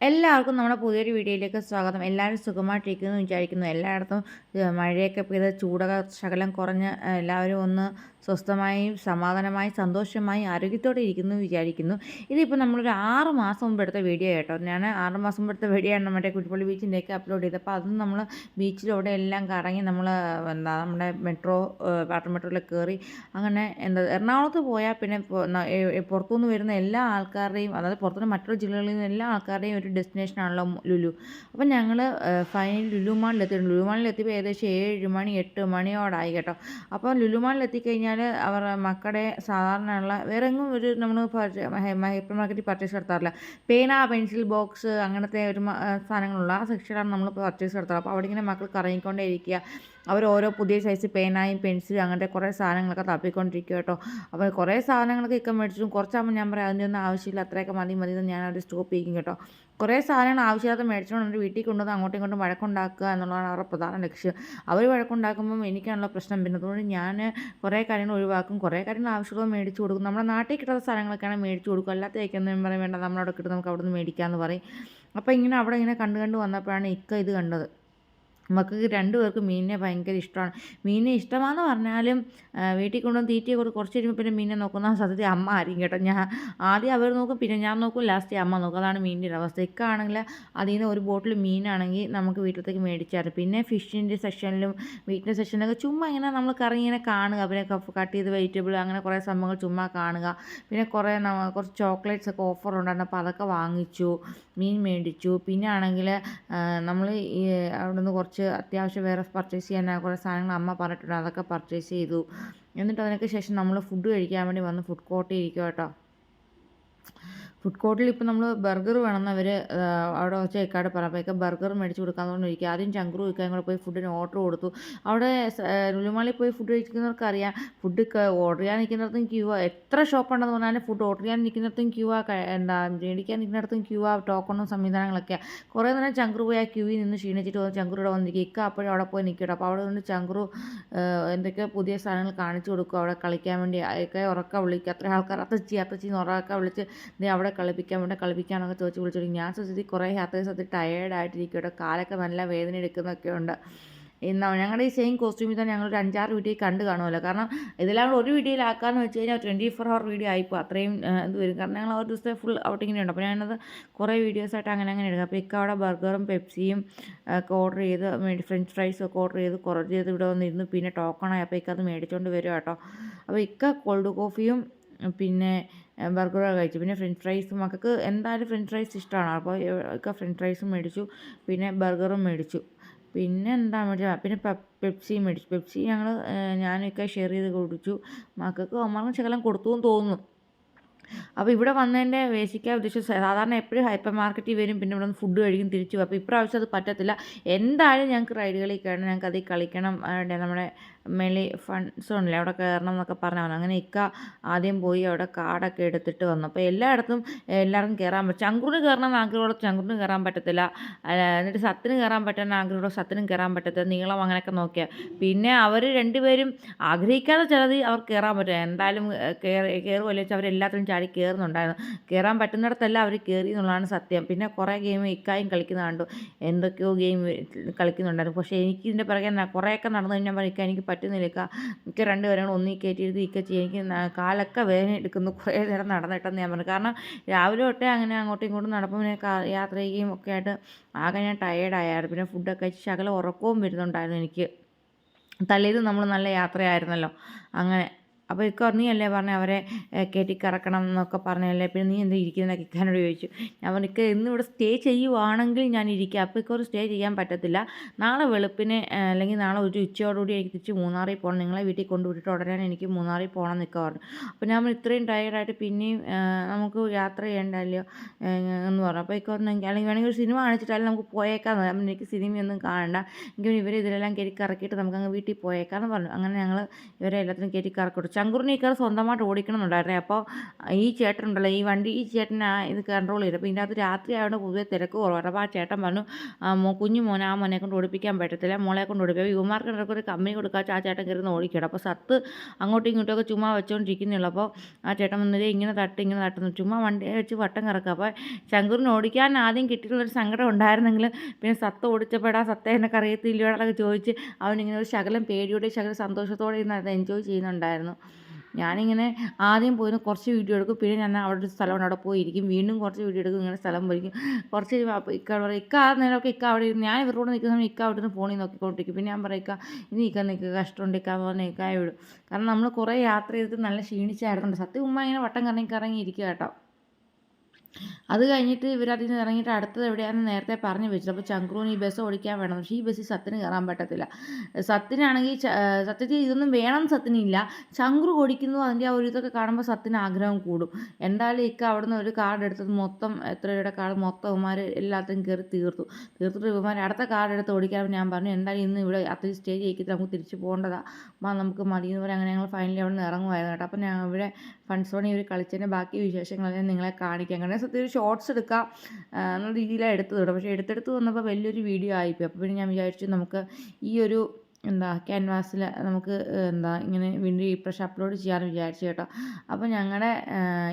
എല്ലാവർക്കും നമ്മുടെ പുതിയൊരു വീഡിയോയിലേക്ക് സ്വാഗതം. എല്ലാവരും സുഖമായിട്ടിരിക്കുന്നു വിചാരിക്കുന്നു. എല്ലായിടത്തും മഴയൊക്കെ പെയ്ത് ചൂടൊക്കെ ശകലം കുറഞ്ഞ് എല്ലാവരും ഒന്ന് സ്വസ്ഥമായും സമാധാനമായി സന്തോഷമായി ആരോഗ്യത്തോടെ ഇരിക്കുന്നു വിചാരിക്കുന്നു. ഇതിപ്പോൾ നമ്മളൊരു ആറ് മാസം മുമ്പ് എടുത്ത വീഡിയോ കേട്ടോ. ഞാൻ ആറ് മാസം മുമ്പ് എടുത്ത വീഡിയോ ആണ് നമ്മുടെ കുറ്റിപ്പള്ളി ബീച്ചിന്റെയൊക്കെ അപ്ലോഡ് ചെയ്തത്. അപ്പോൾ അതും നമ്മൾ ബീച്ചിലൂടെ എല്ലാം കറങ്ങി നമ്മൾ എന്താ നമ്മുടെ മെട്രോ വാട്ടർ മെട്രോയിൽ കയറി അങ്ങനെ എന്താ എറണാകുളത്ത് പോയാൽ പിന്നെ പുറത്തുനിന്ന് വരുന്ന എല്ലാ ആൾക്കാരുടെയും അതായത് പുറത്തുനിന്ന് മറ്റുള്ള ജില്ലകളിൽ നിന്ന് എല്ലാ ആൾക്കാരുടെയും ഒരു ഡെസ്റ്റിനേഷൻ ആണല്ലോ ലുലു. അപ്പം ഞങ്ങൾ ഫൈനൽ ലുലു മാളിലെത്തി ലുലു മാളിൽ എത്തിയപ്പോൾ ഏകദേശം ഏഴ് മണി എട്ട് മണിയോടായി കേട്ടോ. അപ്പോൾ ലുലു മാളിൽ എത്തിക്കഴിഞ്ഞാൽ അവർ മക്കളുടെ സാധാരണയുള്ള വേറെ എങ്ങും ഒരു നമ്മൾ ഹൈപ്പർ മാർക്കറ്റിൽ പർച്ചേസ് നടത്താറില്ല. പേന പെൻസിൽ ബോക്സ് അങ്ങനത്തെ ഒരു സാധനങ്ങളുള്ള സെക്ഷനാണ് നമ്മൾ പർച്ചേസ് നടത്താറ്. അപ്പോൾ അവിടെ ഇങ്ങനെ മക്കൾ കറങ്ങിക്കൊണ്ടേ ഇരിക്കുക. അവർ ഓരോ പുതിയ സൈസ് പേനായും പെൻസിലും അങ്ങനത്തെ കുറേ സാധനങ്ങളൊക്കെ തപ്പിക്കൊണ്ടിരിക്കും കേട്ടോ. അപ്പോൾ കുറേ സാധനങ്ങളൊക്കെ ഇക്ക മേടിച്ചിട്ടും കുറച്ചാകുമ്പോൾ ഞാൻ പറയാം അതിന്റെ ഒന്നും ആവശ്യമില്ല അത്രയൊക്കെ മതി മതി ഞാൻ അവിടെ സ്റ്റോപ്പ് ചെയ്യും കേട്ടോ. കുറേ സാധനങ്ങൾ ആവശ്യമില്ലാത്ത മേടിച്ചുകൊണ്ട് വീട്ടിൽ കൊണ്ടുവന്ന് അങ്ങോട്ടും ഇങ്ങോട്ടും വഴക്കുണ്ടാക്കുക എന്നുള്ളതാണ് അവരുടെ പ്രധാന ലക്ഷ്യം. അവർ വഴക്കുണ്ടാക്കുമ്പം എനിക്കാണല്ലോ പ്രശ്നം പിന്നെ അതുകൊണ്ട് ഞാൻ കുറേ കാര്യങ്ങൾ ഒഴിവാക്കും കുറേ കാര്യങ്ങൾ ആവശ്യമുള്ളത് മേടിച്ച് കൊടുക്കും. നമ്മുടെ നാട്ടിൽ കിട്ടുന്ന സാധനങ്ങളൊക്കെയാണ് മേടിച്ച് കൊടുക്കും അല്ലാത്തേക്കൊന്നും പറയും വേണ്ട നമ്മളവിടെ കിട്ടും നമുക്ക് അവിടെ നിന്ന് മേടിക്കാമെന്ന് പറയും. അപ്പോൾ ഇങ്ങനെ അവിടെ ഇങ്ങനെ കണ്ടു കണ്ട് വന്നപ്പോഴാണ് ഇക്ക ഇത് കണ്ടത്. മക്കൾക്ക് രണ്ടുപേർക്കും മീനിനെ ഭയങ്കര ഇഷ്ടമാണ്. മീനിനെ ഇഷ്ടമാണെന്ന് പറഞ്ഞാലും വീട്ടിൽ കൊണ്ടുവന്ന് തീറ്റയെ കൊടുത്ത് കുറച്ച് കഴിയുമ്പോൾ പിന്നെ മീനിനെ നോക്കുന്ന സത്യത്തിൽ അമ്മ ആയിരിക്കും കേട്ടോ. ഞാൻ ആദ്യം അവർ നോക്കും പിന്നെ ഞാൻ നോക്കും ലാസ്റ്റ് അമ്മ നോക്കും. അതാണ് മീനിന്റെ ഒരു അവസ്ഥ. ഇക്കാണെങ്കിൽ അതിൽ നിന്ന് ഒരു ബോട്ടിൽ മീനാണെങ്കിൽ നമുക്ക് വീട്ടിലത്തേക്ക് മേടിച്ചാറ് പിന്നെ ഫിഷിന്റെ സെക്ഷനിലും മീറ്റിന്റെ സെക്ഷനിലൊക്കെ ചുമ്മാ ഇങ്ങനെ നമ്മൾ കറങ്ങി ഇങ്ങനെ കാണുക. പിന്നെ കട്ട് ചെയ്ത് വെജിറ്റബിൾ അങ്ങനെ കുറേ സംഭവങ്ങൾ ചുമ്മാ കാണുക. പിന്നെ കുറേ കുറച്ച് ചോക്ലേറ്റ്സ് ഒക്കെ ഓഫർ ഉണ്ടായിരുന്നു. അപ്പോൾ അതൊക്കെ വാങ്ങിച്ചു മീൻ മേടിച്ചു. പിന്നെ ആണെങ്കിൽ നമ്മൾ ഈ അവിടെ നിന്ന് കുറച്ച് അത്യാവശ്യം വേറെ പർച്ചേസ് ചെയ്യാൻ കുറേ സാധനങ്ങൾ അമ്മ പറഞ്ഞിട്ടുണ്ട് അതൊക്കെ പർച്ചേസ് ചെയ്തു. എന്നിട്ട് അതിനൊക്കെ ശേഷം നമ്മൾ ഫുഡ് കഴിക്കാൻ വേണ്ടി വന്ന് ഫുഡ് കോർട്ടിൽ ഇരിക്കുക കേട്ടോ ഫുഡ് കോർട്ടിൽ ഇപ്പോൾ നമ്മൾ ബർഗർ വേണമെന്ന് അവർ അവിടെ വെച്ച് ഇക്കാട് പറഞ്ഞു. അപ്പോൾ ഇക്ക ബർഗർ മേടിച്ച് കൊടുക്കാന്ന് പറഞ്ഞിരിക്കുക ആദ്യം ചങ്ക്രു ഇക്കായും കൂടെ പോയി ഫുഡിന് ഓർഡർ കൊടുത്തു. അവിടെ ലുലുമാളിൽ പോയി ഫുഡ് കഴിക്കുന്നവർക്ക് അറിയാം ഫുഡ് ഓർഡർ ചെയ്യാൻ നിൽക്കുന്നിടത്തും ക്യൂ ആ എത്ര ഷോപ്പ് ഉണ്ടെന്ന് പറഞ്ഞാലും ഫുഡ് ഓർഡർ ചെയ്യാൻ നിൽക്കുന്നിടത്തും ക്യൂ ആ എന്താ മേടിക്കാൻ നിൽക്കുന്നിടത്തും ക്യൂ ആ ടോക്കണും സംവിധാനങ്ങളൊക്കെ കുറേ നേരം ചങ്ക്രു പോയി ആ ക്യൂവിൽ നിന്ന് ക്ഷീണിച്ചിട്ട് വന്ന് ഇവിടെ വന്നിരിക്കുക. ഇക്ക അപ്പോഴും അവിടെ പോയി നിൽക്കട്ടെ അപ്പോൾ അവിടെ നിന്ന് ചങ്ക്രു എന്തൊക്കെയോ പുതിയ സാധനങ്ങൾ കാണിച്ചു കൊടുക്കും. അവിടെ കളിക്കാൻ വേണ്ടി ഒക്കെ ഉറക്ക വിളിക്കുക അത്ര ആൾക്കാർ അത്തച്ചി അത്തച്ചി എന്ന് ഉറക്ക വിളിച്ച് അവിടെ കളിപ്പിക്കാൻ വേണ്ട കളിപ്പിക്കാനൊക്കെ ചോദിച്ച് വിളിച്ചു ഞാൻ സുസ്ഥിതി കുറേ യാത്ര സത്യം ടയേർഡായിട്ടിരിക്കും കേട്ടോ കാലൊക്കെ നല്ല വേദന എടുക്കുന്നൊക്കെ ഉണ്ട്. ഞങ്ങളുടെ ഈ സെയിം കോസ്റ്റ്യൂമിൽ തന്നെ ഞങ്ങൾ ഒരു അഞ്ചാറ് വീഡിയോ കണ്ട് കാണുമല്ലോ. കാരണം ഇതെല്ലാം കൂടെ ഒരു വീഡിയോയിലാക്കാന്ന് വെച്ച് കഴിഞ്ഞാൽ ട്വന്റി ഫോർ അവർ വീഡിയോ ആയിപ്പോൾ അത്രയും ഇത് വരും. കാരണം ഞങ്ങൾ ഒരു ദിവസത്തെ ഫുൾ ഔട്ടിങ്ങിന് ഉണ്ട്. അപ്പോൾ ഞാനത് കുറേ വീഡിയോസായിട്ട് അങ്ങനെ അങ്ങനെ എടുക്കും. അപ്പോൾ ഇക്ക അവിടെ ബർഗറും പെപ്സിയും ഒക്കെ ഓർഡർ ചെയ്ത് ഫ്രഞ്ച് ഫ്രൈസും ഒക്കെ ഓർഡർ ചെയ്ത് കുറച്ച് ചെയ്ത് ഇവിടെ വന്നിരുന്നു. പിന്നെ ടോക്കണായി അപ്പോൾ ഇക്ക അത് മേടിച്ചുകൊണ്ട് വരും കേട്ടോ അപ്പോൾ ഇക്ക കോൾഡ് കോഫിയും പിന്നെ ബർഗറൊക്കെ കഴിച്ചു. പിന്നെ ഫ്രഞ്ച് ഫ്രൈസ് മക്കൾക്ക് എന്തായാലും ഫ്രഞ്ച് ഫ്രൈസ് ഇഷ്ടമാണ് അപ്പോൾ ഒക്കെ ഫ്രഞ്ച് ഫ്രൈസും മേടിച്ചു. പിന്നെ ബർഗറും മേടിച്ചു. പിന്നെ എന്താ മേടിച്ചത്? പിന്നെ പെപ്സി മേടിച്ചു. പെപ്സി ഞങ്ങൾ ഞാനൊക്കെ ഷെയർ ചെയ്ത് കുടിച്ചു മക്കൾക്ക് ഒമാർക്കും ശകലം കൊടുത്തു എന്ന് തോന്നുന്നു. അപ്പോൾ ഇവിടെ വന്നതിന്റെ ബേസിക്കായ ഉദ്ദേശം സാധാരണ എപ്പോഴും ഹൈപ്പർ മാർക്കറ്റിൽ വരും. പിന്നെ ഇവിടെ നിന്ന് ഫുഡ് കഴിക്കും തിരിച്ചു അപ്പോൾ ഇപ്രാവശ്യം അത് പറ്റത്തില്ല. എന്തായാലും ഞങ്ങൾക്ക് റൈഡുകളിൽ കയറണം ഞങ്ങൾക്ക് അതിൽ കളിക്കണം. നമ്മുടെ മെലി ഫണ്ട്സ് ഉണ്ടല്ലേ അവിടെ കയറണം എന്നൊക്കെ പറഞ്ഞു അങ്ങനെ ഇക്ക ആദ്യം പോയി അവിടെ കാർഡൊക്കെ എടുത്തിട്ട് വന്നു. അപ്പോൾ എല്ലായിടത്തും എല്ലാവർക്കും കയറാൻ പറ്റും ചങ്കുറിന് കയറണം എന്ന് ആഗ്രഹമുള്ള ചങ്കുറിന് കയറാൻ പറ്റത്തില്ല. എന്നിട്ട് സത്തിന് കയറാൻ പറ്റുന്ന ആഗ്രഹമുള്ള സത്തിനും കയറാൻ പറ്റത്തില്ല. നീളം അങ്ങനെയൊക്കെ നോക്കിയാൽ പിന്നെ അവർ രണ്ടുപേരും ആഗ്രഹിക്കാതെ ചിലത് അവർ കയറാൻ പറ്റും എന്തായാലും കയറി കയറുമല്ലോ വെച്ചാൽ അവരെല്ലാത്തിനും ചാടി കയറുന്നുണ്ടായിരുന്നു. കയറാൻ പറ്റുന്നിടത്തല്ല അവർ കയറി എന്നുള്ളതാണ് സത്യം. പിന്നെ കുറേ ഗെയിം ഇക്കായും കളിക്കുന്ന കണ്ടു. എന്തൊക്കെയോ ഗെയിം കളിക്കുന്നുണ്ടായിരുന്നു. പക്ഷേ എനിക്ക് ഇതിന്റെ പിറകെ കുറേയൊക്കെ നടന്നു കഴിഞ്ഞാൽ ഇക്ക എനിക്ക് പറ്റുന്നില്ല രണ്ട് പേരും ഒന്നി കയറ്റിയിരുത്തി ഇക്ക ചെയ്യും എനിക്ക് കാലൊക്കെ വേദന എടുക്കുന്നു. കുറേ നേരം നടന്നിട്ടെന്ന് ഞാൻ പറഞ്ഞു. കാരണം രാവിലെ തൊട്ടേ അങ്ങനെ അങ്ങോട്ടും ഇങ്ങോട്ടും നടപ്പം പിന്നെ യാത്ര ചെയ്യുകയും ഒക്കെ ആയിട്ട് ആകെ ഞാൻ ടയേർഡായിരുന്നു പിന്നെ ഫുഡൊക്കെ കഴിച്ച് ശകലം ഉറക്കവും വരുന്നുണ്ടായിരുന്നു എനിക്ക്. തലേന്ന് നമ്മൾ നല്ല യാത്രയായിരുന്നല്ലോ. അങ്ങനെ. അപ്പോൾ ഇക്ക നീ അല്ലേ? പറഞ്ഞ അവരെ ഏഹ്, കയറ്റി കറക്കണം എന്നൊക്കെ പറഞ്ഞല്ലേ പിന്നെ നീ എന്താ ഇരിക്കുന്നതൊക്കെ ഇക്കാനോട് ചോദിച്ചു. ഞാൻ പറഞ്ഞു ഇക്ക ഇന്ന് ഇവിടെ സ്റ്റേ ചെയ്യുവാണെങ്കിൽ ഞാൻ ഇരിക്കുക അപ്പോൾ ഇക്കൊരു സ്റ്റേ ചെയ്യാൻ പറ്റത്തില്ല. നാളെ വെളുപ്പിന് അല്ലെങ്കിൽ നാളെ ഒരു ഉച്ചയോടുകൂടി എനിക്ക് തിരിച്ച് മൂന്നാറിൽ പോകണം നിങ്ങളെ വീട്ടിൽ കൊണ്ടുവിട്ടിട്ട് ഉടനെ എനിക്ക് മൂന്നാറിൽ പോകണം എന്നൊക്കെ പറഞ്ഞു. അപ്പോൾ ഞാൻ ഇത്രയും ടയേർഡായിട്ട് പിന്നെയും നമുക്ക് യാത്ര ചെയ്യേണ്ടല്ലോ? എന്ന് പറഞ്ഞു. അപ്പോൾ ഇക്ക പറഞ്ഞെങ്കിൽ അല്ലെങ്കിൽ വേണമെങ്കിൽ ഒരു സിനിമ കാണിച്ചിട്ടാലും നമുക്ക് പോയേക്കാന്ന് പറഞ്ഞു എനിക്ക് സിനിമയൊന്നും കാണണ്ട. എങ്കിലും ഇവരെ ഇതിലെല്ലാം കയറ്റി കറക്കിയിട്ട് നമുക്ക് അങ്ങ് വീട്ടിൽ പോയേക്കാന്ന് പറഞ്ഞു. അങ്ങനെ ഞങ്ങൾ ഇവരെ എല്ലാത്തിനും കയറ്റി കറക്കിട്ടു ചങ്കുറിന് ഈ കാർ സ്വന്തമായിട്ട് ഓടിക്കണമെന്നുണ്ടായിരുന്നേ. അപ്പോൾ ഈ ചേട്ടൻ ഉണ്ടല്ലോ ഈ വണ്ടി ഈ ചേട്ടനാ ഇത് കൺട്രോൾ ചെയ്തത്. അപ്പോൾ ഇതിനകത്ത് രാത്രി ആയതുകൊണ്ട് പൊതുവെ തിരക്ക് കുറവാണ്. അപ്പോൾ ആ ചേട്ടൻ പറഞ്ഞു കുഞ്ഞു മോനെ ആ മോനെ കൊണ്ട് ഓടിപ്പിക്കാൻ പറ്റത്തില്ല. മോളെ കൊണ്ട് ഓടിപ്പിക്കുക യുവമാർക്ക് ഇടയ്ക്ക് ഒരു കമ്പനി കൊടുക്കാച്ച ആ ചേട്ടൻ കയറുന്ന ഓടിക്കണം. അപ്പോൾ സത്ത് അങ്ങോട്ടും ഇങ്ങോട്ടൊക്കെ ചുമ്മാ വെച്ചുകൊണ്ടിരിക്കുന്നുള്ളൂ അപ്പോൾ ആ ചേട്ടൻ വന്നത് ഇങ്ങനെ തട്ട് ഇങ്ങനെ തട്ടുന്നു ചുമ്മാ വണ്ടി വെച്ച് വട്ടം കറക്കുക. അപ്പോൾ ചങ്കുറിന് ഓടിക്കാൻ ആദ്യം കിട്ടിയിട്ടുള്ളൊരു സങ്കടം ഉണ്ടായിരുന്നെങ്കിൽ പിന്നെ സത്ത് ഓടിച്ചപ്പോൾ ആ സത്ത എന്നൊക്കെ അറിയത്തില്ലയോടൊക്കെ ചോദിച്ച് അവനിങ്ങനെ ഒരു ശകലം പേടിയോടെ ശകലം സന്തോഷത്തോടെ ഇരുന്ന് അത് എൻജോയ് ചെയ്യുന്നുണ്ടായിരുന്നു. ഞാനിങ്ങനെ ആദ്യം പോയിരുന്നു കുറച്ച് വീഡിയോ എടുക്കും പിന്നെ ഞാൻ അവിടെ ഒരു സ്ഥലമുണ്ട് അവിടെ പോയിരിക്കും വീണ്ടും കുറച്ച് വീഡിയോ എടുക്കും ഇങ്ങനെ സ്ഥലം പോയിരിക്കും കുറച്ച് ഇക്ക പറയും ഇക്ക ആ നേരമൊക്കെ ഇക്ക അവിടെ ഇരുന്ന് ഞാൻ ഇവരോട് നിൽക്കുന്ന സമയം ഇക്ക അവിടെ നിന്ന് ഫോണിൽ നോക്കിക്കൊണ്ടിരിക്കും. പിന്നെ ഞാൻ പറയും ഇക്ക ഇനി ഇക്ക നിൽക്കുക കഷ്ടമുണ്ട് ഇക്ക പറഞ്ഞാൽ ഇക്കായ വിടും. കാരണം നമ്മൾ കുറേ യാത്ര ചെയ്തിട്ട് നല്ല ക്ഷീണിച്ചായിരുന്നു സത്യം ഉമ്മ ഇങ്ങനെ വട്ടം കറങ്ങി കറങ്ങി ഇരിക്കുക കേട്ടോ. അത് കഴിഞ്ഞിട്ട് ഇവരതിൽ നിന്ന് ഇറങ്ങിയിട്ട് അടുത്തത് എവിടെയാണെന്ന് നേരത്തെ പറഞ്ഞു വെച്ചത് അപ്പോൾ ചങ്ക്രൂന് ഈ ബസ് ഓടിക്കാൻ വേണം. പക്ഷേ ഈ ബസ്സിൽ സത്തിന് കയറാൻ പറ്റത്തില്ല. സത്തിനാണെങ്കിൽ സത്യത്തിൽ ഇതൊന്നും വേണം സത്തിനില്ല ചങ്ക്രു ഓടിക്കുന്നു അതിന്റെ ആ ഒരു ഇതൊക്കെ കാണുമ്പോൾ സത്തിന് ആഗ്രഹം കൂടും. എന്തായാലും ഇക്ക അവിടുന്ന് ഒരു കാർഡ് എടുത്തത് മൊത്തം എത്ര രൂപയുടെ കാർഡ് മൊത്തം ഇവന്മാർ എല്ലാത്തിനും കയറി തീർത്തു. തീർത്തിട്ട് ഇവന്മാർ അടുത്ത കാർഡ് എടുത്ത് ഓടിക്കാൻ ഞാൻ പറഞ്ഞു എന്തായാലും ഇന്ന് ഇവിടെ അത്ര സ്റ്റേ ചെയ്യിക്കിട്ട് നമുക്ക് തിരിച്ചു പോകേണ്ടതാ. നമുക്ക് മതി. എന്ന് പറഞ്ഞാൽ അങ്ങനെ ഞങ്ങൾ ഫൈനലി അവിടെ നിന്ന് ഇറങ്ങുമായിരുന്നു കേട്ടോ. അപ്പോൾ ഞാൻ ഇവിടെ ഫൺസോണി ഇവർ കളിച്ചതിന്റെ ബാക്കി വിശേഷങ്ങളെല്ലാം നിങ്ങളെ കാണിക്കാൻ കാരണം സത്യം ഒരു ഷോർട്സ് എടുക്കാം എന്നുള്ള രീതിയിലാണ് എടുത്തത് കേട്ടോ. പക്ഷേ എടുത്തെടുത്ത് വന്നപ്പോൾ വലിയൊരു വീഡിയോ ആയിപ്പോയി. അപ്പോൾ പിന്നെ ഞാൻ വിചാരിച്ചു നമുക്ക് ഈ ഒരു എന്താ ക്യാൻവാസിൽ നമുക്ക് എന്താ ഇങ്ങനെ വീണ്ടും ഈ പ്രാവശ്യം അപ്ലോഡ് ചെയ്യാമെന്ന് വിചാരിച്ചു കേട്ടോ. അപ്പോൾ ഞങ്ങളുടെ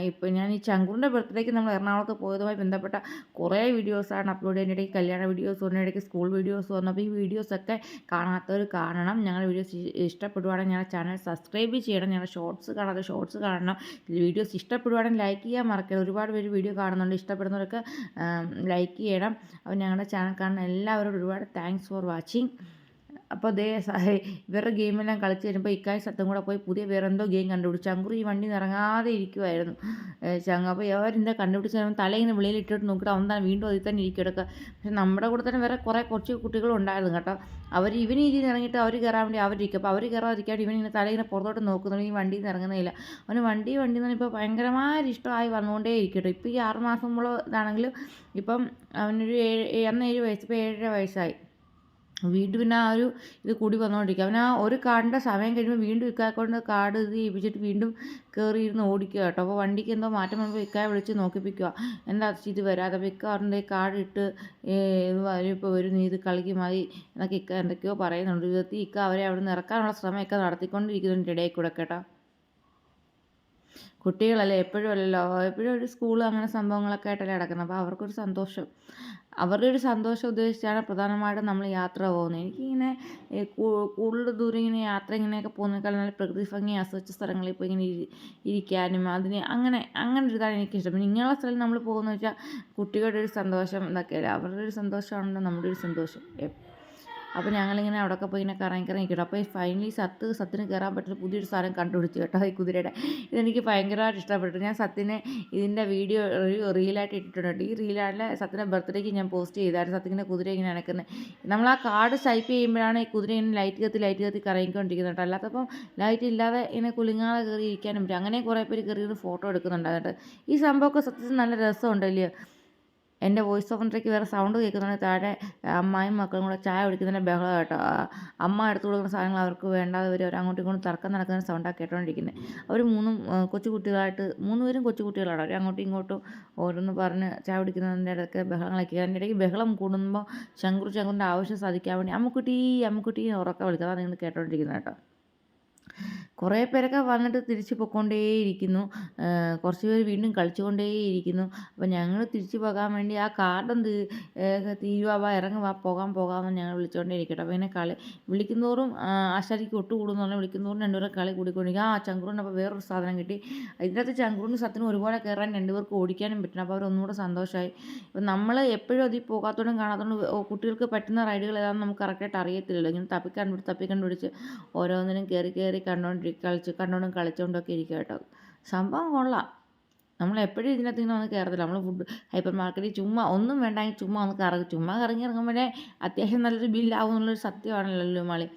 ഇപ്പോൾ ഞാൻ ഈ ചങ്കുറിന്റെ ബർത്ത്ഡേക്ക് നമ്മൾ എറണാകുളത്ത് പോയതുമായി ബന്ധപ്പെട്ട കുറേ വീഡിയോസാണ് അപ്ലോഡ് ചെയ്യുന്ന കല്യാണ വീഡിയോസ് വന്ന ഇടയ്ക്ക് സ്കൂൾ വീഡിയോസ് വന്നു. അപ്പോൾ ഈ വീഡിയോസൊക്കെ കാണാത്തവർ കാണണം. ഞങ്ങളുടെ വീഡിയോസ് ഇഷ്ടപ്പെടുവാണെങ്കിൽ ഞങ്ങളുടെ ചാനൽ സബ്സ്ക്രൈബ് ചെയ്യണം. ഞങ്ങളുടെ ഷോർട്സ് കാണാതെ ഷോർട്സ് കാണണം. വീഡിയോസ് ഇഷ്ടപ്പെടുവാണെങ്കിൽ ലൈക്ക് ചെയ്യാൻ മറക്കരുത്. ഒരുപാട് പേര് വീഡിയോ കാണുന്നുണ്ട്. ഇഷ്ടപ്പെടുന്നവരൊക്കെ ലൈക്ക് ചെയ്യണം. അപ്പോൾ ഞങ്ങളുടെ ചാനൽ കാണുന്ന എല്ലാവരോടും ഒരുപാട് താങ്ക്സ് ഫോർ വാച്ചിങ് അപ്പോൾ അതേ ഇവരുടെ ഗെയിമെല്ലാം കളിച്ച് വരുമ്പോൾ ഇക്കായ സത്യം കൂടെ പോയി പുതിയ വേറെ എന്തോ ഗെയിം കണ്ടുപിടിച്ചു. ചങ്കുറി ഈ വണ്ടി ഇറങ്ങാതെ ഇരിക്കുമായിരുന്നു ചങ്ങ അപ്പോൾ എവരെന്താ കണ്ടുപിടിച്ച് തലയിങ്ങനെ വെളിയിൽ ഇട്ടിട്ട് നോക്കിയിട്ട് അവൻ തന്നെ വീണ്ടും അതിൽ തന്നെ ഇരിക്കിടക്കുക പക്ഷെ നമ്മുടെ കൂടെ തന്നെ വേറെ കുറേ കുറച്ച് കുട്ടികളും ഉണ്ടായിരുന്നു കേട്ടോ. അവർ ഇവനീ ഇതിൽ ഇറങ്ങിയിട്ട് അവർ കയറാൻ വേണ്ടി അവരിരിക്കും അപ്പോൾ അവർ കയറാതിരിക്കാണ്ട് ഇവനിങ്ങനെ തലയിങ്ങനെ പുറത്തോട്ട് നോക്കുന്നുണ്ട്. ഈ വണ്ടിയിൽ നിന്ന് ഇറങ്ങുന്നില്ല അവന് വണ്ടി വണ്ടി എന്ന് ഇപ്പോൾ ഭയങ്കരമായ ഇഷ്ടമായി വന്നുകൊണ്ടേ ഇരിക്കട്ടോ ഇപ്പോൾ ഈ ആറ് മാസം ഇതാണെങ്കിലും ഇപ്പം അവനൊരു ഏഴ് അന്ന് ഏഴ് വയസ്സ് ഇപ്പോൾ ഏഴര വയസ്സായി. വീണ്ടും പിന്നെ ആ ഒരു ഇത് കൂടി വന്നുകൊണ്ടിരിക്കുക ആ ഒരു കാടിന്റെ സമയം കഴിയുമ്പോൾ വീണ്ടും ഇക്കാക്കൊണ്ട് കാട് ഇത് ചെയ്യിപ്പിച്ചിട്ട് വീണ്ടും കയറി ഇരുന്ന് ഓടിക്കുക കേട്ടോ. അപ്പോൾ വണ്ടിക്ക് എന്തോ മാറ്റം വന്നപ്പോൾ ഇക്കായ വിളിച്ച് നോക്കിപ്പിക്കുക. എന്താ ഇത് വരാതെ? അപ്പോൾ ഇക്ക കാടിട്ട് ഇപ്പോൾ വരും നീ ഇത് കളിക്ക് മതി എന്നൊക്കെ ഇക്ക എന്തൊക്കെയോ പറയുന്നുണ്ട്. വിധത്തിൽ ഇക്ക അവരെ അവിടെ നിന്ന് ഇറക്കാനുള്ള ശ്രമം ഇക്ക നടത്തിക്കൊണ്ടിരിക്കുന്നുണ്ട് ഇടയിൽ കൂടെ കേട്ടോ. കുട്ടികളല്ലേ എപ്പോഴും അല്ലല്ലോ. എപ്പോഴും ഒരു സ്കൂൾ അങ്ങനെ സംഭവങ്ങളൊക്കെ ആയിട്ടല്ലേ നടക്കുന്നത്. അപ്പോൾ അവർക്കൊരു സന്തോഷം. അവരുടെ ഒരു സന്തോഷം ഉദ്ദേശിച്ചാണ് പ്രധാനമായിട്ടും നമ്മൾ യാത്ര പോകുന്നത്. എനിക്കിങ്ങനെ കൂടുതൽ ദൂരം ഇങ്ങനെ യാത്ര ഇങ്ങനെയൊക്കെ പോകുന്നതിനേക്കാൾ നല്ല പ്രകൃതി ഭംഗി ആസ്വദിച്ച സ്ഥലങ്ങളിൽ പോയി ഇങ്ങനെ ഇരിക്കാനും അതിന് അങ്ങനെ അങ്ങനെ ഒരു ഇതാണ് എനിക്കിഷ്ടം. പിന്നെ ഇങ്ങനെയുള്ള സ്ഥലം നമ്മൾ പോകുന്നത് വെച്ചാൽ കുട്ടികളുടെ ഒരു സന്തോഷം ഇതൊക്കെയല്ലേ. അവരുടെ ഒരു സന്തോഷമാണല്ലോ നമ്മുടെ ഒരു സന്തോഷം. അപ്പോൾ ഞങ്ങളിങ്ങനെ അവിടെയൊക്കെ പോയി ഇങ്ങനെ കറങ്ങി കറങ്ങി കിട്ടും അപ്പോൾ ഫൈനലി സത്ത് സത്തിന് കയറാൻ പറ്റുന്ന പുതിയൊരു സാധനം കണ്ടുപിടിച്ചു കേട്ടോ ഈ കുതിരയുടെ. ഇതെനിക്ക് ഭയങ്കരമായിട്ട് ഇഷ്ടപ്പെട്ടു. ഞാൻ സത്തിനെ ഇതിന്റെ വീഡിയോ റീലായിട്ട് ഇട്ടിട്ടുണ്ട് ഈ റീലാണെങ്കിൽ സത്തിന്റെ ബർത്ത്ഡേക്ക് ഞാൻ പോസ്റ്റ് ചെയ്തായിരുന്നു. സത്തിന്റെ കുതിര ഇങ്ങനെ അണക്കുന്നത് നമ്മൾ ആ കാർഡ് സൈപ്പ് ചെയ്യുമ്പോഴാണ് ഈ കുതിര ഇങ്ങനെ ലൈറ്റ് കത്തി ലൈറ്റ് കത്തി കറങ്ങിക്കൊണ്ടിരിക്കുന്നത് കേട്ടോ. അല്ലാത്തപ്പം ലൈറ്റ് ഇല്ലാതെ ഇങ്ങനെ കുലുങ്ങാതെ കയറി ഇരിക്കാനും പറ്റും. അങ്ങനെ കുറേ പേര് കയറി ഫോട്ടോ എടുക്കുന്നുണ്ടായിട്ട് ഈ സംഭവമൊക്കെ സത്യത്തിൽ നല്ല രസമുണ്ടല്ലേ? എന്റെ വോയിസ് ഓവറിലേക്ക് വേറെ സൗണ്ട് കേൾക്കുന്നുണ്ട് താഴെ അമ്മായും മക്കളും കൂടെ ചായ കുടിക്കുന്നതിന്റെ ബഹളം കേട്ടോ. അമ്മ എടുത്തു കൊടുക്കുന്ന സാധനങ്ങൾ അവർക്ക് വേണ്ടാതെ അവർ അങ്ങോട്ടും ഇങ്ങോട്ടും തർക്കം നടക്കുന്ന സൗണ്ടാണ് കേട്ടോണ്ടിരിക്കുന്നത് അവർ മൂന്നും കൊച്ചു കുട്ടികളായിട്ട് മൂന്ന് പേരും കൊച്ചു കുട്ടികളാണ് അവർ അങ്ങോട്ടും ഇങ്ങോട്ടും ഓരോന്ന് പറഞ്ഞ് ചായ കുടിക്കുന്നതിന്റെ ഇടയ്ക്ക് ബഹളങ്ങളൊക്കെ അതിന്റെ ഇടയ്ക്ക് ബഹളം കൂടുമ്പോൾ ശങ്കുർ ശങ്കുറിന്റെ ആവശ്യം സാധിക്കാൻ വേണ്ടി അമ്മക്കുട്ടി അമ്മക്കുട്ടി ഉറക്കം വിളിക്കുക അതാണ് നിങ്ങൾ കേട്ടോണ്ടിരിക്കുന്നത് കേട്ടോ. കുറേ പേരൊക്കെ വന്നിട്ട് തിരിച്ച് പൊയ്ക്കൊണ്ടേയിരിക്കുന്നു കുറച്ച് പേര് വീണ്ടും കളിച്ചുകൊണ്ടേയിരിക്കുന്നു. അപ്പോൾ ഞങ്ങൾ തിരിച്ചു പോകാൻ വേണ്ടി ആ കാർഡും തീരുവാ വാ ഇറങ്ങുവാ പോകാൻ പോകാമെന്ന് ഞങ്ങൾ വിളിച്ചുകൊണ്ടേ ഇരിക്കട്ടെ അപ്പോൾ ഇങ്ങനെ കളി വിളിക്കുന്നതോറും ആശാരിക്ക് ഒട്ടുകൂടുന്നു പറഞ്ഞാൽ വിളിക്കുന്നതോറും രണ്ടുപേരെ കളി കൂടിക്കൊണ്ടിരിക്കും. ആ ചങ്കുറിന് അപ്പോൾ വേറൊരു സാധനം കിട്ടി. ഇതിനകത്ത് ചങ്കുറിനും സത്തിനും ഒരുപോലെ കയറാൻ രണ്ടുപേർക്ക് ഓടിക്കാനും പറ്റണം അപ്പോൾ അവരൊന്നുകൂടെ സന്തോഷമായി ഇപ്പം നമ്മൾ എപ്പോഴും അതിൽ പോകാത്തതുകൊണ്ടും കാണാത്തോണ്ടും കുട്ടികൾക്ക് പറ്റുന്ന റൈഡുകൾ ഏതാണെന്ന് നമുക്ക് കറക്റ്റായിട്ട് അറിയത്തില്ലല്ലോ. ഇങ്ങനെ തപ്പി കണ്ടുപിടിച്ച് തപ്പി ഓരോന്നിനും കയറി കയറി കണ്ടുകൊണ്ടിരിക്കും കളിച്ച് കണ്ടോണ്ടും കളിച്ചുകൊണ്ടൊക്കെ ഇരിക്കുക കേട്ടോ. സംഭവം കൊള്ളാം. നമ്മൾ എപ്പോഴും ഇതിനകത്ത് ഇങ്ങനെ ഒന്ന് കയറത്തില്ല. നമ്മൾ ഫുഡ് ഹൈപ്പർ മാർക്കറ്റിൽ ചുമ്മാ ഒന്നും വേണ്ടെങ്കിൽ ചുമ്മാ ഒന്ന് കറങ്ങി. ചുമ്മാ കറങ്ങി ഇറങ്ങുമ്പോഴേ അത്യാവശ്യം നല്ലൊരു ബില്ലാവും എന്നുള്ളൊരു സത്യമാണല്ലോ മാളി.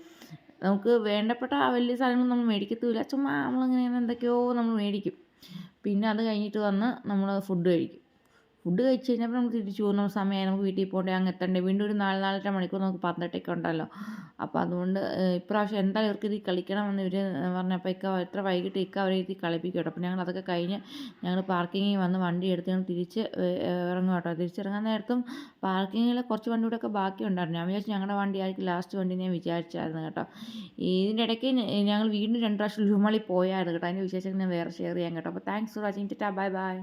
നമുക്ക് വേണ്ടപ്പെട്ട വലിയ സാധനങ്ങൾ നമ്മൾ മേടിക്കത്തുമില്ല. ചുമ്മാ നമ്മളിങ്ങനെ എന്തൊക്കെയോ നമ്മൾ മേടിക്കും. പിന്നെ അത് കഴിഞ്ഞിട്ട് വന്ന് നമ്മൾ ഫുഡ് കഴിക്കും. ഫുഡ് കഴിച്ച് കഴിഞ്ഞപ്പോൾ നമുക്ക് തിരിച്ചു പോകുന്ന സമയമായി നമുക്ക് വീട്ടിൽ പോകണ്ടേ അങ്ങ് എത്തണ്ടേ? വീണ്ടും ഒരു നാല് നാലര മണിക്കൂർ നമുക്ക് പന്ത്രണ്ടൊക്കെ ഉണ്ടല്ലോ. അപ്പോൾ അതുകൊണ്ട് ഇപ്രാവശ്യം എന്തായാലും ഇവർക്ക് ഇത് കളിക്കണമെന്ന് ഇവർ പറഞ്ഞപ്പോൾ ഇക്ക എത്ര വൈകിട്ട് ഇക്ക അവരെ ഇത് കളിപ്പിക്കും കേട്ടോ. അപ്പോൾ ഞങ്ങൾ അതൊക്കെ കഴിഞ്ഞ് ഞങ്ങൾ പാർക്കിങ്ങിൽ വന്ന് വണ്ടി എടുത്ത് ഞങ്ങൾ തിരിച്ച് ഇറങ്ങും കേട്ടോ. തിരിച്ചിറങ്ങാൻ നേരത്തും പാർക്കിങ്ങിൽ കുറച്ച് വണ്ടി കൂടെ ഒക്കെ ബാക്കി ഉണ്ടായിരുന്നു. ഞാൻ വിചാരിച്ചു ഞങ്ങളുടെ വണ്ടി ആയിരിക്കും ലാസ്റ്റ് വണ്ടി ഞാൻ വിചാരിച്ചായിരുന്നു കേട്ടോ. ഇതിന്റെ ഇടയ്ക്ക് ഞങ്ങൾ വീണ്ടും രണ്ട് പ്രാവശ്യം ലുമളി പോയായിരുന്നു കേട്ടോ. അതിന്റെ വിശേഷം ഞാൻ വേറെ ഷെയർ ചെയ്യാൻ കേട്ടോ. അപ്പോൾ താങ്ക്സ് ഫോർ വാച്ചിങ് ടാ ബൈ ബൈ